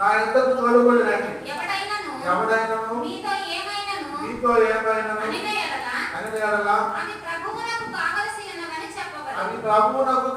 నా తోడుకొని రండి ఎవడైనను? ఎవడైనను? మీతో ఏమైనను? ఎడలా అది ప్రభువునకు కావలసి ఉన్నవని అది ప్రభువునకు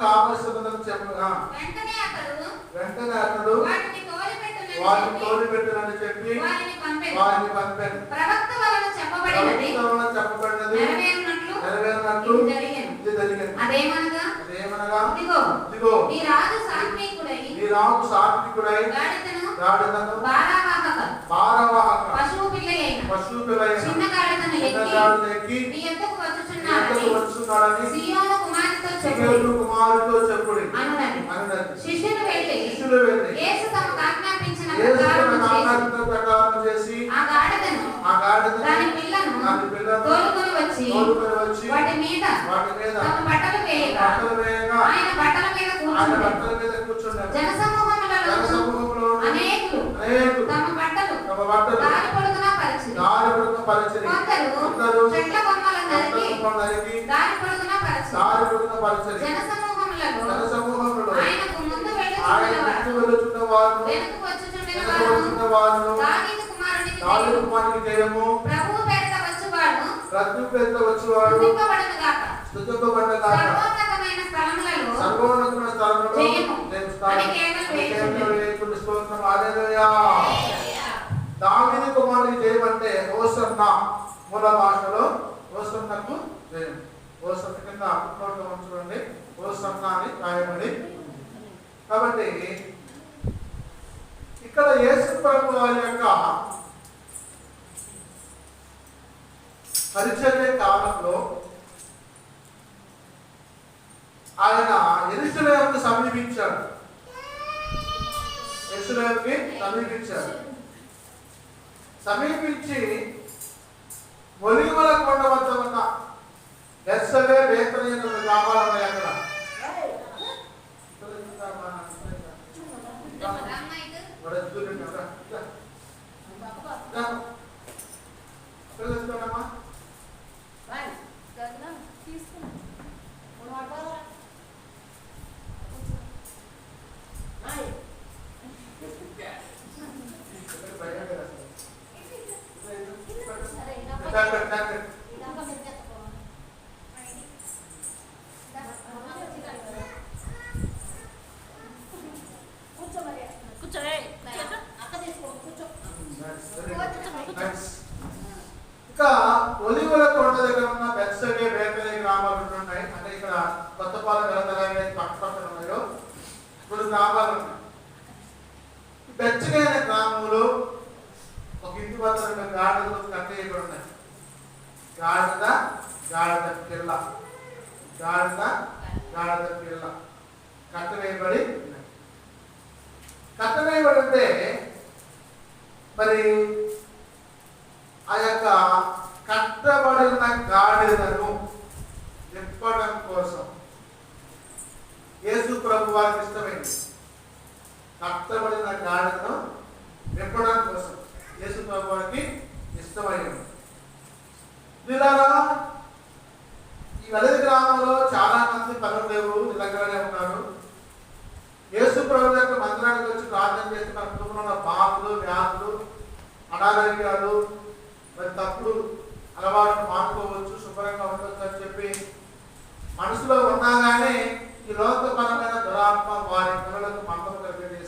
చెప్పగా. వెంటనే అతడు వెంటనే అతడు వాటిని తోలిపెట్టునని చెప్పి తోలిపెట్టునని చెప్పి వారిని పంపెను. వారిని పంపాను. ప్రవక్త వలన చెప్పబడినది ప్రభుత్వంలో చెప్పబడినది నెరవేరినట్లు నెరవేరినట్లు ఇది జరిగింది అదేమనగా? అదేమనగా? ఇదిగో ఇదిగో నీ రాజు సాత్వికుడై నీ రాజు సాత్వికుడై గాడిదను గాడిదను భారావాహక భారవాహక పశువు పిల్ల అయిన పశువు పిల్లైన చిన్న గాడిదను ఎక్కి గాడిదను ఎక్కి నీ ఎంతకు వచ్చుచున్నాడని వచ్చున్నాడని సియోను కుమార్తెతో చెప్పుడి సియోను కుమారుడితో చెప్పుడి అనునది. అన్నది. శిష్యులు వెళ్ళి శిష్యులు వెళ్ళి యేసు తమకు ఆజ్ఞాపించిన ప్రకారం తన చేసి ఆజ్ఞ ప్రకారం చేసి ఆ గాడిదను ఆ గాడిదను దాని పిల్లను దాని పిల్లను తోలుకొని వచ్చి తోలుకొని వచ్చి వాటి మీద వాటి మీద తమ బట్టలు వేయగా. బట్టలు వేయగా. ఆయన బట్టల మీద ఆయన కూర్చుండి బట్టల మీద కూర్చున్నారు జనసమూహములలో జనసమూహంలో అనేకులు అనేకులు తమ బట్టలు తమ బట్టలు దారి పొడుగునా పరిచి దారి పొడుగున పరిచయం కొందరు కొందరు చెట్ల కొమ్మలను నరికి నరికి దారి పొడుగునా పరిచి దారి పొడుగున పరిచయం జనసమూహములలో జనసమూహంలో ఆయనకు ముందు వెలుచున్న వారు వెనుక వచ్చున్న వారు. దావీదు కుమారునికి దారి జయము. కుమారునికి జయము. ప్రభువు పేరిట వచ్చువాడు రద్దు పెద్ద వచ్చేవాడు స్తుతింపబడును గాక. స్థుతింపబడ్డ కాక సర్వోన్నతమైన స్థలములలో సర్వోన్నతమైన స్థలంలో జయము. నేను స్థానం వేయుచుండు. స్తోత్రం. హల్లెలూయా. దావీదు కుమారునికి అంటే ఓసన్న మూల భాషలో ఓసన్నకు జయం కింద నోట్లో ఉంచుకోండి ఓసన్న అని రాయబడి. కాబట్టి ఇక్కడ యేసు ప్రభు వారి యొక్క పరిచర్య కాలంలో ఆయన ఎరుసలేముకు సమీపించాడు. ఎరుసలేముకి సమీపించాడు. సమీపించి ఒలివల కొండ వద్ద ఉన్న ఎస్సలే బేతని గ్రామాలు ఉన్నాయి అక్కడ రామాయిదు బెచ్చగే గ్రామంలో ఒక ఇంటి వద్ద రెండు గాడిదలు కట్టేయబడి ఉన్నాయి గాడిద గాడిద పిల్ల. గాడిద గాడిద పిల్ల. కట్టవేయబడి ఉన్నాయి కట్టవేయబడి మరి ఆ యొక్క కట్టబడిన గాడిదను నింపడం కోసం యేసు ప్రభు వారికి ఇష్టమైంది. కట్టబడిన గాడిదను విప్పడం కోసం యేసు ప్రభువానికి ఇష్టమైనది. దీనిలా ఈ వెలది గ్రామంలో చాలా మంది పనులు లేవు నిలకడనే ఉన్నారు యేసు ప్రభు యొక్క మందిరానికి వచ్చి ప్రార్థన చేస్తున్న కుటుంబంలో ఉన్న బాధలు వ్యాధులు అనారోగ్యాలు మరి తప్పుడు అలవాట్లు మానుకోవచ్చు శుభ్రంగా ఉండొచ్చు అని చెప్పి మనసులో ఉన్నాగానే ఈ లోకపరమైన దురాత్మ వారి పనులకు మందం కలిగింది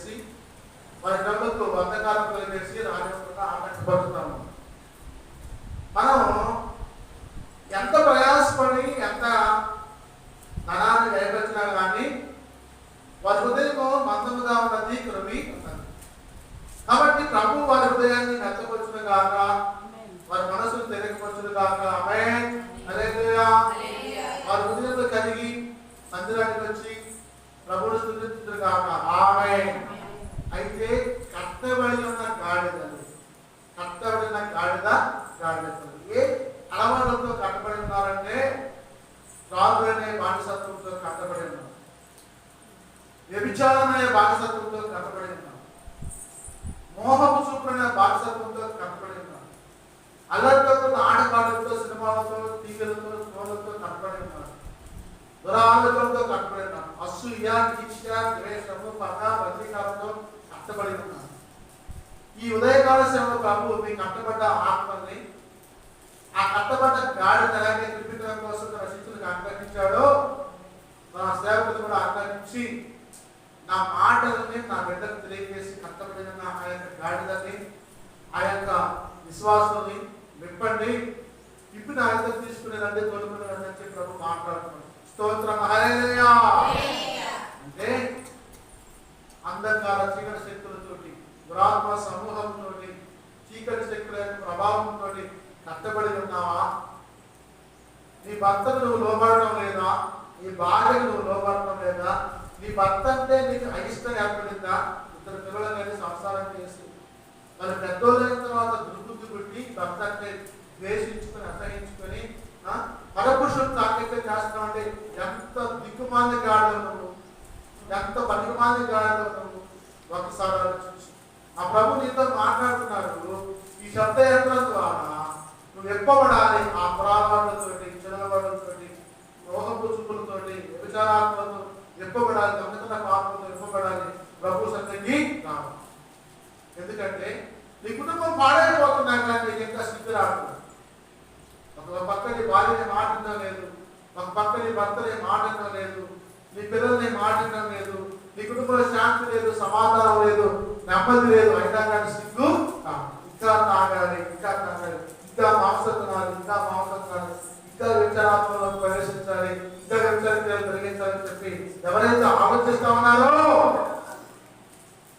కనులకు అంధకారం కలిగేసి రాజకుండా ఆకట్టుపడుతున్నాము మనం ఎంత ప్రయాసపడి ఎంత ధనాన్ని వేయవచ్చినా కానీ వారి హృదయం మందముగా ఉన్నది కృమి ఉన్నది కాబట్టి ప్రభు వారి హృదయాన్ని మెత్తపరచును గాక వారి మనసును తెలియపరచును గాక. ఆమె వారి హృదయంలో కలిగి మందిరానికి వచ్చి ప్రభుడు స్థుతించును గాక. ఆమె అయితే కట్టబడి ఉన్న గాడిదలు కట్టబడిన గాడిద గాడిదలు ఏ అలవాట్లతో కట్టబడి ఉన్నారంటే రాజు అనే బానిసత్వంతో కట్టబడి ఉన్నారు వ్యభిచారం అనే బానిసత్వంతో కట్టబడి ఉన్నారు మోహపు చూపులనే బానిసత్వంతో కట్టబడి ఉన్నారు అల్లర్లతో ఆటపాటలతో సినిమాలతో టీవీలతో ఫోన్లతో కట్టబడి ఉన్నారు దురాలోచనతో కట్టబడి ఉన్నారు అసూయ దీక్ష ద్వేషము పగ బద్రీకాలతో కట్టబడి ఉన్నారు ఈ ఉదయకాల సేవలో ప్రభు మీ కట్టబడ్డ ఆత్మని ఆ కట్టబడ్డ గాడిని ఎలాగే తిప్పించడం కోసం తన శిష్యులకు అనుగ్రహించాడో నా సేవకులు కూడా అనుగ్రహించి నా మాటలని నా బిడ్డకు తెలియజేసి కట్టబడిన ఆ యొక్క గాడిదని ఆ యొక్క విశ్వాసాన్ని విప్పండి. ఇప్పుడు నా తీసుకునేదంటే తోలుకునేదంటే చెప్పి ప్రభు మాట్లాడుతున్నాడు స్తోత్రం. హరేయా అంటే అంధకార చీకటి శక్తులతోటి దురాత్మ సమూహంతో చీకటి శక్తుల ప్రభావంతో కట్టబడి ఉన్నావా? నీ భర్తకు నువ్వు లోబడటం లేదా? నీ భార్యకు నువ్వు లోబడటం లేదా? నీ భర్త అంటే నీకు అయిష్టం ఏర్పడిందా ఇద్దరు పిల్లలు కానీ సంసారం చేసి వాళ్ళు పెద్దోళ్ళైన తర్వాత దుర్బుద్ధి పుట్టి భర్త అంటే ద్వేషించుకొని అసహించుకొని ఆ, పరపురుషుడు తాకైతే చేస్తావు అంటే ఎంత దిక్కుమాలి గాడు నువ్వు ఎంత పనికిమాలి గాడు నువ్వు ఒకసారి ఆలోచించు. ఆ ప్రభు నీతో మాట్లాడుతున్నాడు ఈ శబ్ద యంత్రం ద్వారా నువ్వు ఎప్పబడాలి ఆ అపరాధాలతోటి చిన్నవాళ్ళతోటి రోహపు చూపులతోటి విచారాత్మలతో ఎప్పబడాలి దొంగతన పాపలతో ఎప్పబడాలి ప్రభు సత్యంగి రావాలి. ఎందుకంటే నీ కుటుంబం పాడైపోతున్నా కానీ నీకు ఇంకా స్థితి రావట్లేదు ఒక పక్క భార్యని మాటించడం లేదు. ఒక పక్కని భర్తని మాటించడం లేదు. నీ పిల్లల్ని మాటించడం లేదు. నీ కుటుంబంలో శాంతి లేదు సమాధానం లేదు నెమ్మది లేదు. అయినా కానీ సిగ్గు ఇంకా తాగాలి ఇంకా తాగాలి ఇంకా మాంసం తినాలి ఇంకా మాంసం తినాలి ఇంకా విచారాత్మలో ప్రవేశించాలి ఇంకా విచారించాలి తొలగించాలని చెప్పి ఎవరైతే ఆలోచిస్తా ఉన్నారో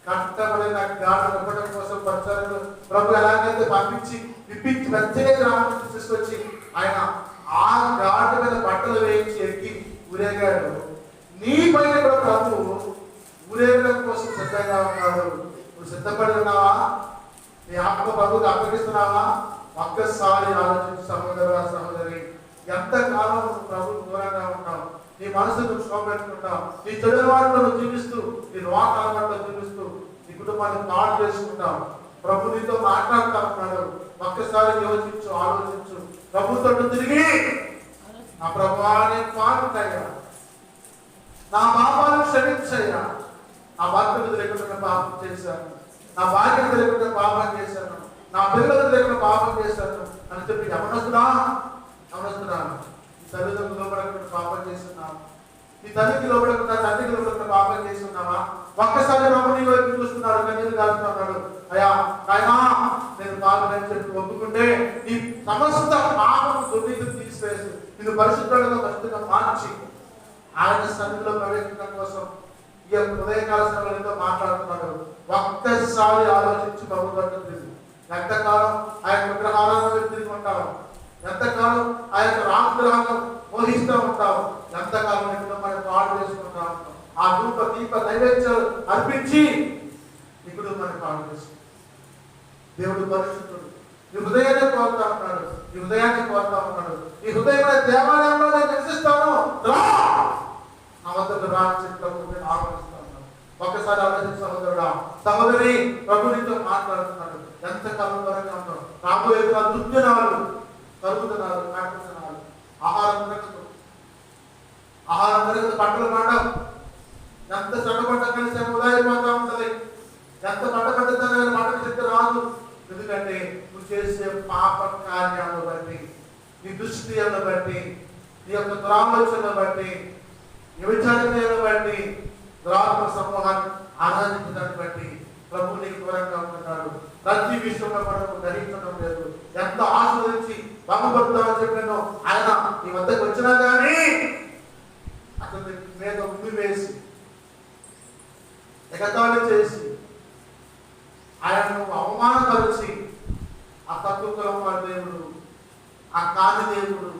కష్టపడిన గాఢ ఇవ్వడం కోసం పరిచయాలు ప్రభు ఎలాగైతే పంపించి విప్పించి ప్రత్యేక గ్రామం తీసుకొచ్చి ఆయన ఆ గాఢ మీద బట్టలు వేయించి ఎక్కి ఊరేగాడు. నీ పైన కూడా ప్రభు ఊరేగడం కోసం సిద్ధంగా ఉన్నాడు. నువ్వు సిద్ధపడి ఉన్నావా? నీ ఆత్మ ప్రభుకి అప్పగిస్తున్నావా ఒక్కసారి ఆలోచించి సహోదర సహోదరి. ఎంతకాలం ప్రభు దూరంగా ఉంటావు? నీ మనసును నువ్వు నీ చెడు చూపిస్తూ జీవిస్తూ నీ రోగాల పట్ల జీవిస్తూ నీ కుటుంబాన్ని పాడు చేసుకుంటావు. ప్రభు నీతో మాట్లాడుతా ఉన్నాడు. ఒక్కసారి యోచించు ఆలోచించు. ప్రభుతో తిరిగి నా ప్రభావాన్ని పాడుతాయా నా పాపాలను క్షమించయ్యా. నా బాధ్యత తెలియకుండా పాపం చేశాను. నా భార్యకు తెలియకుండా పాపం చేశాను. నా పిల్లలు తెలియకుండా పాపం చేశాను అని చెప్పి యమనస్తున్నా యమనస్తున్నా తల్లిదండ్రులు పాపం చేస్తున్నాను నీ తల్లికి లోపడకుండా తండ్రికి లోపడకుండా పాపం చేస్తున్నావా ఒక్కసారి ప్రభు నీ వైపు చూస్తున్నాడు కన్నీరు కాలుతున్నాడు అయ్యా నాయనా నేను పాపనని చెప్పి ఒప్పుకుంటే నీ సమస్త పాపం దుర్నీతి తీసివేసి నేను పరిశుద్ధంగా పరిశుద్ధంగా మార్చి ఆయన సన్నిధిలో ప్రవేశించడం కోసం ఈ యొక్క ఉదయకాల సమయంలో మాట్లాడుతున్నాడు. ఒక్కసారి ఆలోచించి ప్రభుత్వం తిరిగి ఎంతకాలం ఆ యొక్క విగ్రహాలను తిరిగి ఉంటావు? ఎంతకాలం ఆ యొక్క రామగ్రహాలను మోహిస్తూ ఉంటాం ఎంతకాలం నీ కుటుంబాన్ని పాడు చేసుకుంటా ఉంటావు ఆ ధూప దీప నైవేద్యాలు అర్పించి ఇప్పుడు మనం పాడు చేసుకుంటాం దేవుడు పరిశుద్ధుడు. నీ హృదయాన్ని కోరుతా ఉన్నాడు. నీ హృదయాన్ని కోరుతా ఉన్నాడు. నీ హృదయమైన దేవాలయంలో నేను నివసిస్తాను నా వద్దకు రా అని చెప్పి ప్రభు నేను ఒక్కసారి ఆలోచించి సహోదరుడా సహోదరి ప్రభునితో మాట్లాడుతున్నాడు. ఎంత కాలం దూరంగా ఉంటావు రాబోయే దుర్జనాలు కరుగుతున్నారు కాకుతున్నారు ఆహారం దొరకదు ఆహారం దొరకదు పంటలు పండవు. ఎంత చెడ్డ పంట కలిసే ఉదాయిపోతా ఉంటది. ఎంత పంట పడ్డా పంటకు శక్తి రాదు. ఎందుకంటే నువ్వు చేసే పాప కార్యాలను బట్టి నీ దుష్క్రియలను బట్టి నీ యొక్క దురాలోచనను బట్టి నీ బట్టి దురాత్మ సమూహాన్ని ఆరాధించడాన్ని బట్టి ప్రభు నీకు దూరంగా ఉంటున్నాడు ప్రతి విషయంలో మనకు గ్రహించడం లేదు ఎంత ఆస్వాదించి భంగపడతామని చెప్పాను ఆయన నీ వద్దకు వచ్చినా కానీ అతని మీద ఉమ్మి వేసి ఎగతాళి చేసి ఆయనను అవమానపరిచి ఆ తక్కువ కులం వారి దేవుడు ఆ కాని దేవుడు.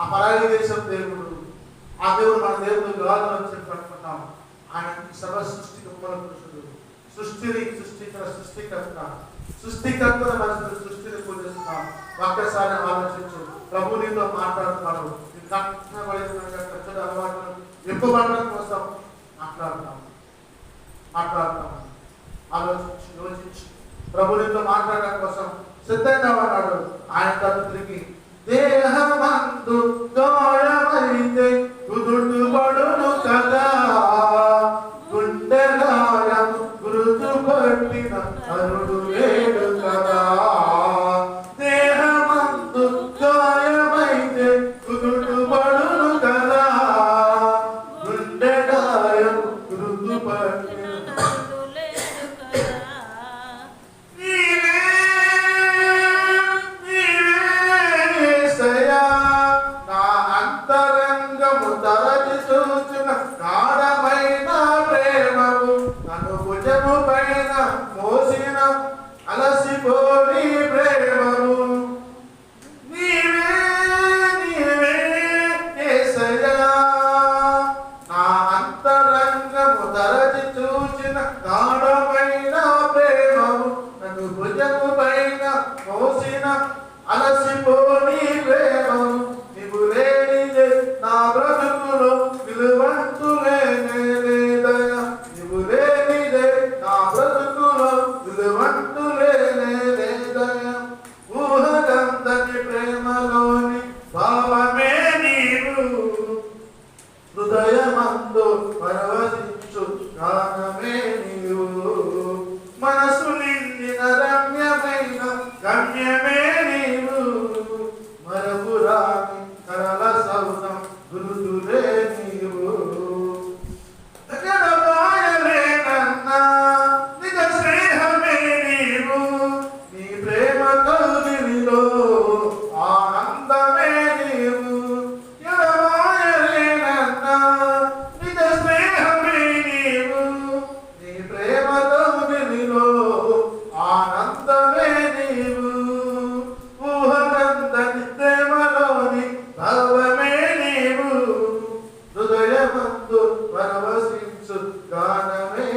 ఆ పరాయి దేశం దేవుడు. ఆ దేవుడు మన దేవుడు కాదు అని చెప్పి అనుకుంటాం. ఆయన సర్వ సృష్టికి మూల పురుషుడు. సృష్టిని సృష్టికర సృష్టికర్త. సృష్టికర్తల మనసు సృష్టిని పూజిస్తున్నాం ఒక్కసారి ఆలోచించు. ప్రభు నీతో మాట్లాడుతున్నాడు నీ కష్టపడిన కట్టడ అలవాటును విప్పబడడం కోసం మాట్లాడుతాం. మాట్లాడుతాం. ఆలోచించి యోచించి ప్రభునితో మాట్లాడడం కోసం సిద్ధంగా ఉన్నాడు. ఆయన తను తిరిగి దేహమందు గాయమైతే కుదుడు పడును కదా. గుండె గాయం గురుతు పట్టిన అరుడు 我家老板 Yeah. me